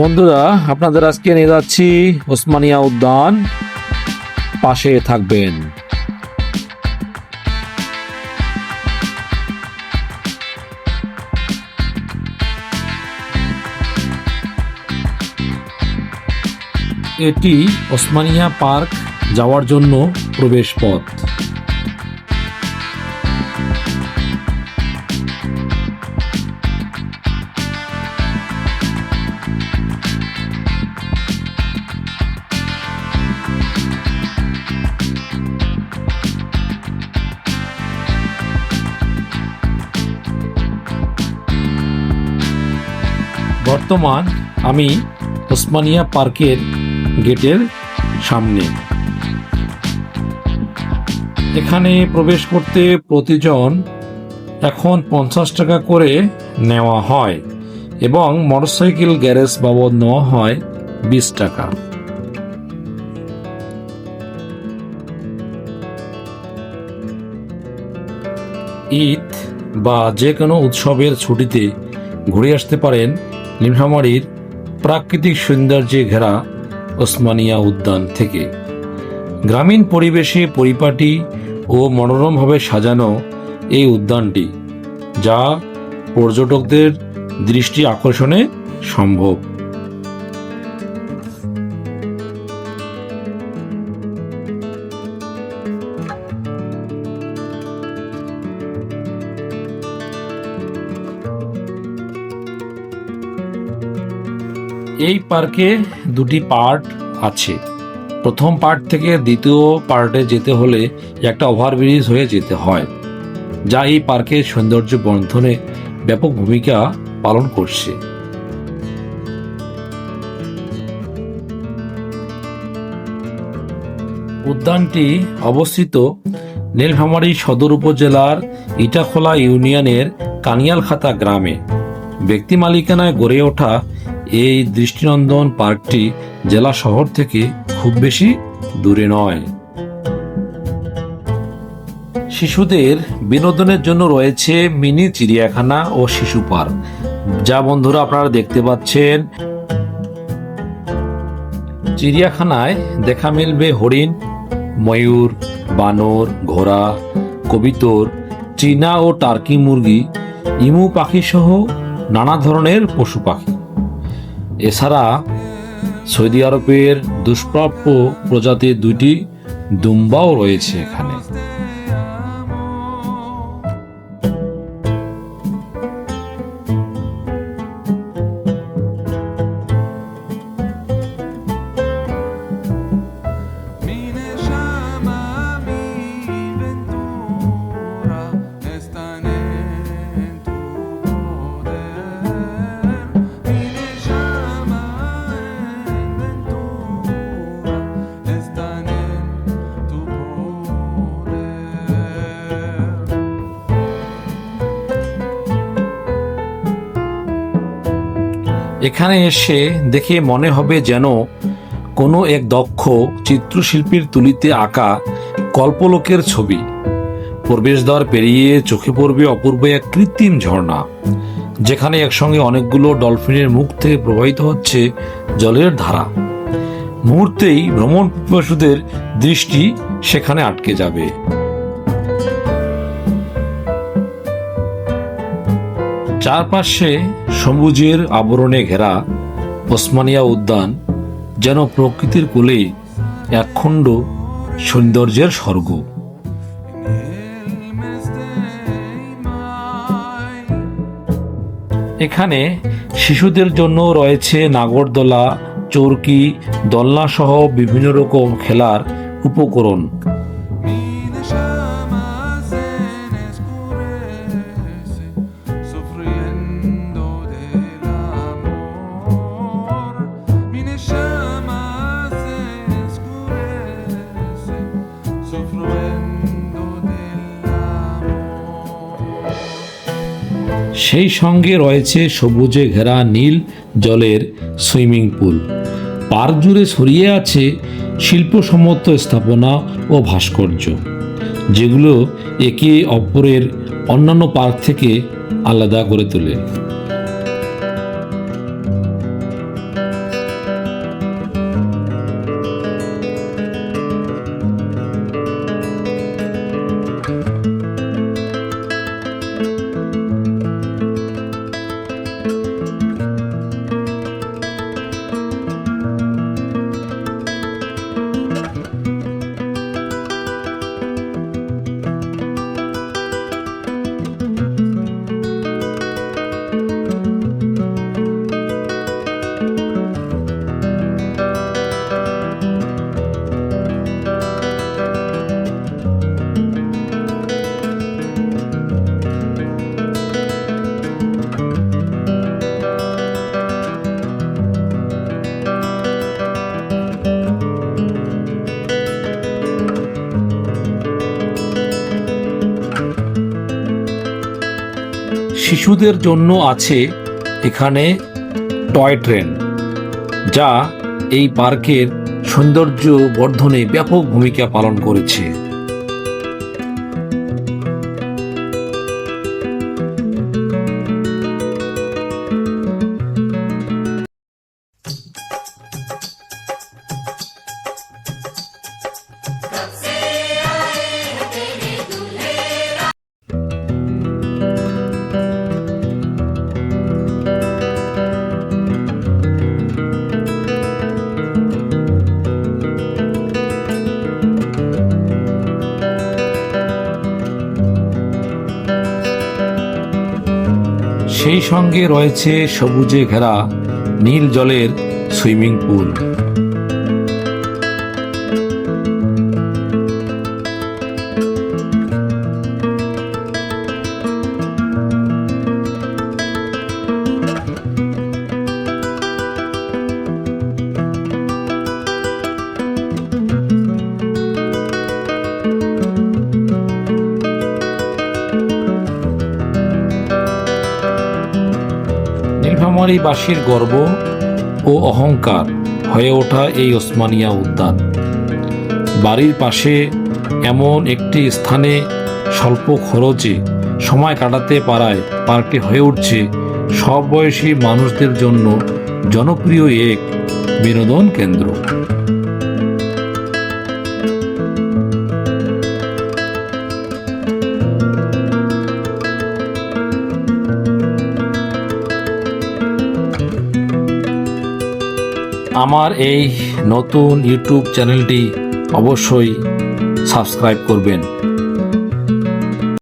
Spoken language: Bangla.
বন্ধুরা, আপনাদের আজকে নিয়ে যাচ্ছি ওসমানিয়া উদ্যান। পাশে থাকবেন। এটি ওসমানিয়া পার্ক যাওয়ার জন্য প্রবেশ পথ বর্তমান আমি ওসমানিয়া পার্কের গেটের সামনে। এখানে প্রবেশ করতে প্রতিজন এখন পঞ্চাশ টাকা করে নেওয়া হয় এবং মোটরসাইকেল গ্যারেজ বাবদ নেওয়া হয় বিশ টাকা। ঈদ বা যে কোনো উৎসবের ছুটিতে ঘুরে আসতে পারেন নীলফামারীর প্রাকৃতিক সৌন্দর্যে ঘেরা ওসমানিয়া উদ্যান থেকে। গ্রামীণ পরিবেশে পরিপাটি ও মনোরমভাবে সাজানো এই উদ্যানটি, যা পর্যটকদের দৃষ্টি আকর্ষণে সম্ভব। এই পার্কে দুটি পার্ট আছে। প্রথম পার্ট থেকে দ্বিতীয় পার্টে যেতে হলে একটা ওভারব্রিজ হয়ে যেতে হয়, যা এই পার্কের সৌন্দর্য বর্ধনে ব্যাপক ভূমিকা পালন করছে। উদ্যানটি অবস্থিত নীলফামারী সদর উপজেলার ইটাখোলা ইউনিয়নের কানিয়ালখাতা গ্রামে। ব্যক্তি মালিকানায় গড়ে ওঠা এই দৃষ্টিনন্দন পার্কটি জেলা শহর থেকে খুব বেশি দূরে নয়। শিশুদের বিনোদনের জন্য রয়েছে মিনি চিড়িয়াখানা ও শিশু পার্ক। যা বন্ধুরা আপনারা দেখতে পাচ্ছেন। চিড়িয়াখানায় দেখা মিলবে হরিণ, ময়ূর, বানর, ঘোড়া, কবিতর, চীনা ও টার্কি মুরগি, ইমু পাখি সহ নানা ধরনের পশু পাখি। এছাড়া সৌদি আরবের দুষ্প্রাপ্য প্রজাতির দুটি দুম্বাও রয়েছে এখানে। এখানে এসে দেখে মনে হবে যেন কোনো এক দক্ষ চিত্রশিল্পীর তুলিতে আঁকা কল্পলোকের ছবি। প্রবেশদ্বার পেরিয়ে চোখে পড়বে অপূর্ব এক কৃত্রিম ঝর্ণা, যেখানে একসঙ্গে অনেকগুলো ডলফিনের মুখ থেকে প্রবাহিত হচ্ছে জলের ধারা। মুহূর্তেই ভ্রমণ পিপাসুদের দৃষ্টি সেখানে আটকে যাবে। চারপাশে সবুজের আবরণে ঘেরা ওসমানিয়া উদ্যান যেন প্রকৃতির কোলে একখণ্ড সৌন্দর্যের স্বর্গ. এখানে শিশুদের জন্য রয়েছে নাগরদোলা, চরকি দোলনা সহ বিভিন্ন রকম খেলার উপকরণ সেই সঙ্গে রয়েছে সবুজে ঘেরা নীল জলের সুইমিং পুল। পার্ক জুড়ে ছড়িয়ে আছে শিল্পসম্মত স্থাপনা ও ভাস্কর্য, যেগুলো একে অপরের অন্যান্য পার্ক থেকে আলাদা করে তোলে। শিশুদের জন্য আছে এখানে টয় ট্রেন, যা এই পার্কের সৌন্দর্য বর্ধনে ব্যাপক ভূমিকা পালন করেছে। সেই সঙ্গে রয়েছে সবুজে ঘেরা নীল জলের সুইমিং পুল। নীলফামারীবাসীর গর্ব ও অহংকার হয়ে ওঠা এই ওসমানিয়া উদ্যান। বাড়ির পাশে এমন একটি স্থানে স্বল্প খরচে সময় কাটাতে পারায় পার্কটি হয়ে উঠছে সব বয়সী মানুষদের জন্য জনপ্রিয় এক বিনোদন কেন্দ্র। আমার এই নতুন ইউটিউব চ্যানেলটি অবশ্যই সাবস্ক্রাইব করবেন।